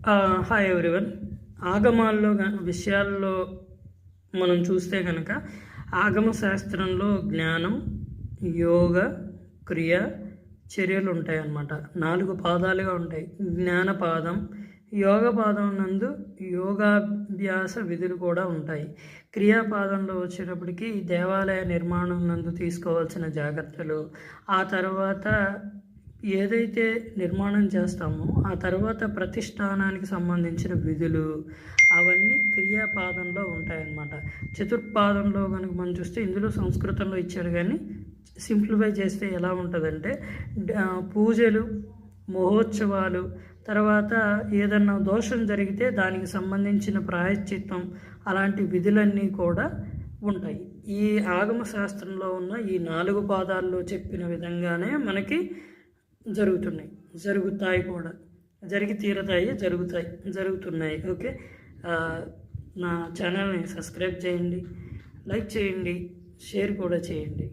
Hi everyone ఆగమాల్లో విషయాల్లో మనం చూస్తే కనుక ఆగమ శాస్త్రంలో జ్ఞానం యోగ క్రియ చర్యలు ఉంటాయి అన్నమాట నాలుగు పాదాలుగా ఉంటాయి. జ్ఞాన పాదం యోగ పాదం నందు యోగాభ్యాస విధులు కూడా ఉంటాయి. క్రియాపాదంలో వచ్చేటప్పటికి దేవాలయ నిర్మాణం నందు తీసుకోవాల్సిన జాగ్రత్తలు ఆ తర్వాత ఏదైతే నిర్మాణం చేస్తామో ఆ తర్వాత ప్రతిష్టానానికి సంబంధించిన విధులు అవన్నీ క్రియాపాదంలో ఉంటాయన్నమాట. చతుర్పాదంలో కనుక మనం చూస్తే ఇందులో సంస్కృతంలో ఇచ్చారు కానీ సింప్లిఫై చేస్తే ఎలా ఉంటుందంటే పూజలు మహోత్సవాలు తర్వాత ఏదన్నా దోషం జరిగితే దానికి సంబంధించిన ప్రాయశ్చిత్తం అలాంటి విధులన్నీ కూడా ఉంటాయి. ఈ ఆగమ శాస్త్రంలో ఉన్న ఈ నాలుగు పాదాల్లో చెప్పిన విధంగానే మనకి జరుగుతున్నాయి. జరుగుతాయి కూడా. జరిగి తీరతాయి జరుగుతాయి జరుగుతున్నాయి. ఓకే? నా ఛానల్ని సబ్స్క్రైబ్ చేయండి లైక్ చేయండి షేర్ కూడా చేయండి.